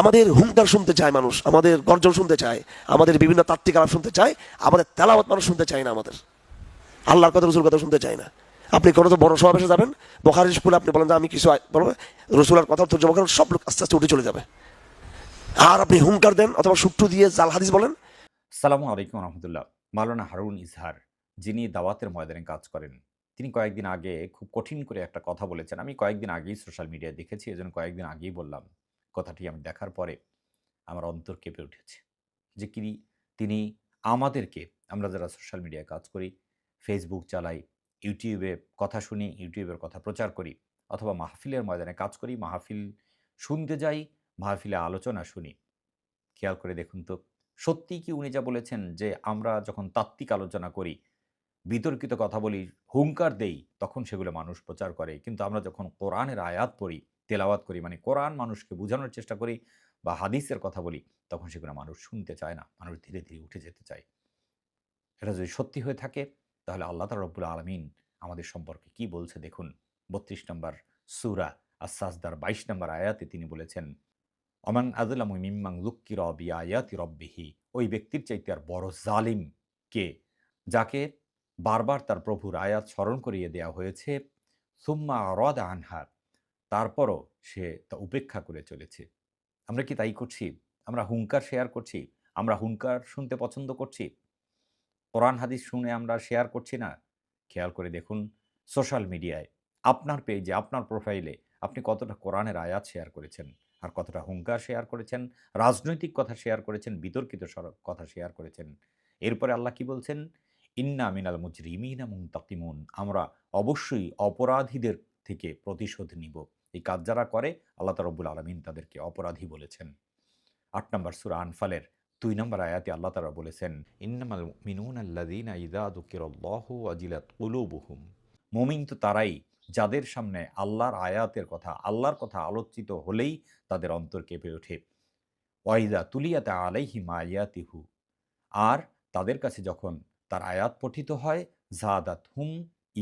আমাদের হুঙ্কার শুনতে চায় মানুষ, আমাদের গর্জন শুনতে চায়, আমাদের বিভিন্ন তাত্ত্বিক আলাপ শুনতে চায়, আমাদের তেলাওয়াত মানুষ শুনতে চায় না আমাদের। আল্লাহর কথা রসুল কথা শুনতে চায় না। আপনি কোনো তো বড় সমাবেশে যাবেন, বখারি স্কুলে আপনি বলেন যে আমি কিছু বলব রসুলার কথা তর্জমা করেন, সব লোক আস্তে আস্তে উঠে চলে যাবে। আর আপনি হুঙ্কার দেন অথবা সুট্টু দিয়ে জাল হাদিস বলেন। সালামু আলাইকুম রহমতুল্লাহ। মাওলানা হারুন ইজহার, যিনি দাওয়াতের ময়দানে কাজ করেন, তিনি কয়েকদিন আগে খুব কঠিন করে একটা কথা বলেছেন। আমি কয়েকদিন আগেই সোশ্যাল মিডিয়ায় দেখেছি, এজন্য কয়েকদিন আগেই বললাম। কথাটি আমি দেখার পরে আমার অন্তর কেঁপে উঠেছে যে কি তিনি আমাদেরকে, আমরা যারা সোশ্যাল মিডিয়ায় কাজ করি ফেসবুক চালাই ইউটিউবে কথা শুনি ইউটিউবের কথা প্রচার করি, অথবা মাহফিলের ময়দানে কাজ করি, মাহফিল শুনতে যাই, মাহফিলে আলোচনা শুনি। খেয়াল করে দেখুন তো সত্যি কি উনি যা বলেছেন যে আমরা যখন তাত্ত্বিক আলোচনা করি, বিতর্কিত কথা বলি, হুঙ্কার দেই, তখন সেগুলো মানুষ প্রচার করে। কিন্তু আমরা যখন কোরআনের আয়াত পড়ি তেলাওয়াত করি মানে কোরআন মানুষকে বোঝানোর চেষ্টা করি বা হাদিসের কথা বলি, তখন সেগুলো মানুষ শুনতে চায় না, মানুষ ধীরে ধীরে উঠে যেতে চায়। এটা যদি সত্যি হয়ে থাকে, তাহলে আল্লাহ তালা রব্বুল আলমিন আমাদের সম্পর্কে কি বলছে দেখুন। বত্রিশ নম্বর সুরা আসাসদার বাইশ নম্বর আয়াতে তিনি বলেছেন অমান আদুল্লাম মিম্মাং লুক্কি রবি আয়াতি রব্বিহি ওই ব্যক্তির চাইতে আর বড় জালিম কে? যাকে বারবার তার প্রভুর আয়াত স্মরণ করিয়ে দেওয়া হয়েছে, সুম্মা রদ আনহার তারপরও সে তা উপেক্ষা করে চলেছে। আমরা কি তাই করছি? আমরা হুঙ্কার শেয়ার করছি? আমরা হুঙ্কার শুনতে পছন্দ করছি? কোরআন, হাদিস শুনে আমরা শেয়ার করছি না? খেয়াল করে দেখুন সোশ্যাল মিডিয়ায় আপনার পেজে আপনার প্রোফাইলে আপনি কতটা কোরআনের আয়াত শেয়ার করেছেন? আর কতটা হুঙ্কার শেয়ার করেছেন? রাজনৈতিক কথা শেয়ার করেছেন? বিতর্কিত কথা শেয়ার করেছেন? এরপরে আল্লাহ কি বলছেন? ইন্না মিনাল মুজরিমিনা মুন্তাকিমুন আমরা অবশ্যই অপরাধীদের থেকে প্রতিশোধ নিব। এই কাজ যারা করে, আল্লাহ তারব্বুল আলমিন তাদেরকে অপরাধী বলেছেন। আট নম্বর সুরা আনফালের দুই নম্বর আয়াতে আল্লাহ তারা বলেছেন, ইন্নামাল মিনুন আল্লাদিন ইদা দুকিরল্লাহু আজিলাত কুলুবুহুম। মুমিন তো তারাই যাদের সামনে আল্লাহর আয়াতের কথা, আল্লাহর কথা আলোচিত হলেই তাদের অন্তর কেঁপে ওঠে। ওয়াইদা তুলিয়াতে আলাইহি মায়াতিহু আর তাদের কাছে যখন তার আয়াত পঠিত হয় জাদাত হুম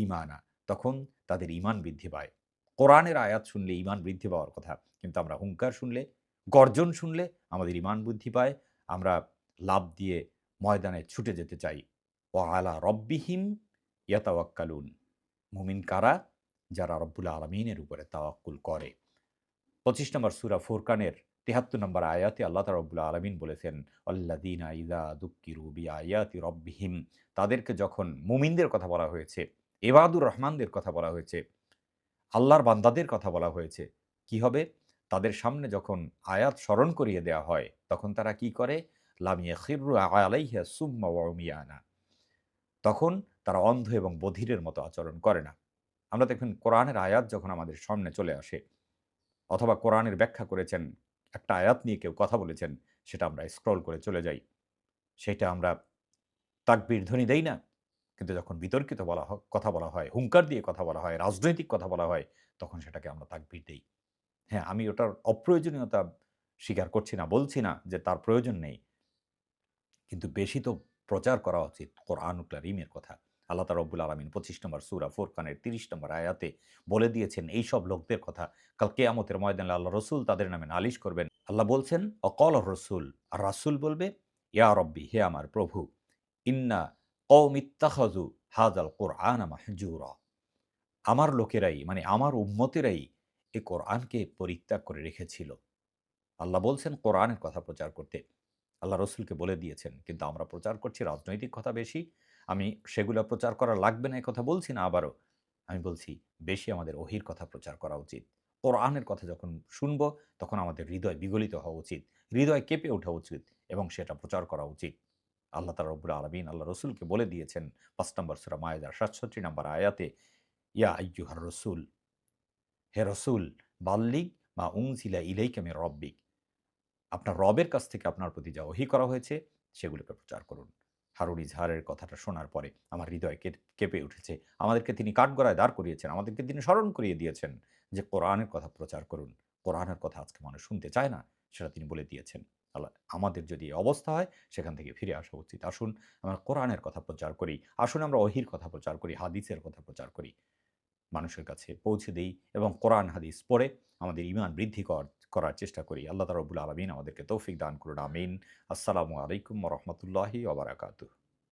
ইমানা তখন তাদের ইমান বৃদ্ধি পায়। কোরআনের আয়াত শুনলে ইমান বৃদ্ধি পাওয়ার কথা, কিন্তু আমরা হুঙ্কার শুনলে, গর্জন শুনলে আমাদের ইমান বৃদ্ধি পায়। আমরা লাভ দিয়ে ময়দানে ছুটে যেতে চাই। ও আলা রব্বিহিম ইয়াতাওয়াক্কালুন। মুমিন কারা? যারা রব্বুল আলমিনের উপরে তাওয়াক্কুল করে। পঁচিশ নম্বর সুরা ফুরকানের তেহাত্তর নম্বর আয়াতে আল্লাহ রব্বুল আলমিন বলেছেন আল্লাদিন আইদা দুক্কিরু বি আয়াতি রব্বিহিম। তাদেরকে যখন মুমিনদের কথা বলা হয়েছে এবাদুর রহমানদের কথা বলা হয়েছে আল্লাহর বান্দাদের কথা বলা হয়েছে। কি হবে? তাদের সামনে যখন আয়াত স্মরণ করিয়ে দেওয়া হয়, তখন তারা কি করে? লামিয়া খিরু আলাইহা সুম্মা ওয়াউমিয়ানা তখন তারা অন্ধ এবং বধিরের মতো আচরণ করে না। আমরা দেখবেন কোরআনের আয়াত যখন আমাদের সামনে চলে আসে, অথবা কোরআনের ব্যাখ্যা করেছেন, একটা আয়াত নিয়ে কেউ কথা বলেছেন, সেটা আমরা স্ক্রল করে চলে যাই। সেটা আমরা তাকবীর ধ্বনি দেই না। কিন্তু যখন বিতর্কিত বলা কথা বলা হয়, হুঙ্কার দিয়ে কথা বলা হয়, রাজনৈতিক কথা বলা হয়, তখন সেটাকে আমরা তাকবির দিই। হ্যাঁ আমি ওটার অপ্রয়োজনীয়তা স্বীকার করছি না, বলছি না যে তার প্রয়োজন নেই। কিন্তু বেশি তো প্রচার করা উচিত কোরআনুল কারিমের কথা। আল্লাহ রব্বুল আলমিন পঁচিশ নম্বর সুরা ফোরকানের তিরিশ নম্বর আয়াতে বলে দিয়েছেন, এই সব লোকদের কথা কাল কেয়ামতের ময়দান আল্লাহ রসুল তাদের নামে নালিশ করবেন। আল্লাহ বলছেন, অকল রসুল, আর রাসুল বলবে, ইয়া রব্বি, হে আমার প্রভু, ইন্না হাজাল কোরআন মাহজুরা। আমার লোকেরাই মানে আমার উম্মতেরাই এ কোরআনকে পরিত্যাগ করে রেখেছিল। আল্লাহ বলছেন, কোরআনের কথা প্রচার করতে। আল্লাহ রসুলকে বলে দিয়েছেন, কিন্তু আমরা প্রচার করছি রাজনৈতিক কথা বেশি। আমি সেগুলো প্রচার করা লাগবে না কথা বলছি না আবারও। আমি বলছি, বেশি আমাদের ওহির কথা প্রচার করা উচিত। কোরআনের কথা যখন শুনব, তখন আমাদের হৃদয় বিগলিত হওয়া উচিত। হৃদয় কেঁপে ওঠা উচিত এবং সেটা প্রচার করা উচিত। আল্লাহ তালা রব্বুল আলমিন আল্লাহ রসুলকে বলে দিয়েছেন, পাঁচ নম্বর সুরা মায়েদার সাতষট্টি নম্বর আয়াতে, ইয়া আইয়ুহার রসুল, হে রসুল বাল্লিক বা উংজিলা ইলাইকামে রব্বিক, আপনার রবের কাছ থেকে আপনার প্রতি যা ওহি করা হয়েছে, সেগুলোকে প্রচার করুন। হারুন ইজহারের কথাটা শোনার পরে আমার হৃদয় কেঁপে উঠেছে। আমাদেরকে তিনি কাঠগড়ায় দাঁড় করিয়েছেন, আমাদেরকে তিনি স্মরণ করিয়ে দিয়েছেন যে কোরআনের কথা প্রচার করুন। কোরআনের কথা আজকে মানুষ শুনতে চায় না, সেটা তিনি বলে দিয়েছেন। আমাদের যদি অবস্থা হয়, সেখান থেকে ফিরে আসা উচিত। আসুন আমরা কোরআনের কথা প্রচার করি, আসুন আমরা অহির কথা প্রচার করি, হাদিসের কথা প্রচার করি। মানুষের কাছে পৌঁছে দিই এবং কোরআন, হাদিস পড়ে আমাদের ইমান বৃদ্ধি কর, করার চেষ্টা করি। আল্লাহ তারবুল রবুল আলমিন আমাদেরকে তৌফিক দান করুন, আমিন। আসসালামু আলাইকুম রহমতুল্লাহি ওবরাকাতু